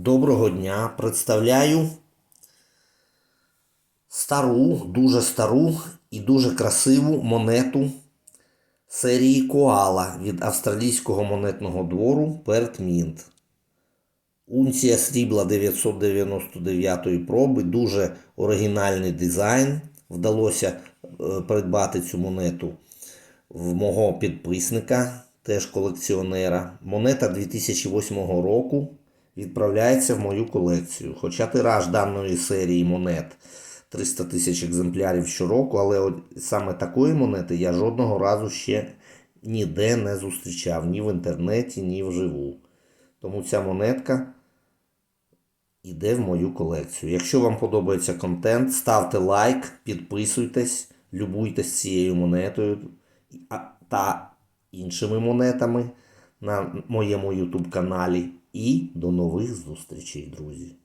Доброго дня. Представляю стару, дуже стару і дуже красиву монету серії Коала від австралійського монетного двору Перт Мінт. Унція срібла 999 проби, дуже оригінальний дизайн. Вдалося е, придбати цю монету в мого підписника, теж колекціонера. Монета 2008 року відправляється в мою колекцію. Хоча тираж даної серії монет 300 тисяч екземплярів щороку, але саме такої монети я жодного разу ще ніде не зустрічав, ні в інтернеті, ні вживу. Тому ця монетка йде в мою колекцію. Якщо вам подобається контент, ставте лайк, підписуйтесь, любуйтесь цією монетою та іншими монетами на моєму YouTube каналі. І до нових зустрічей, друзі!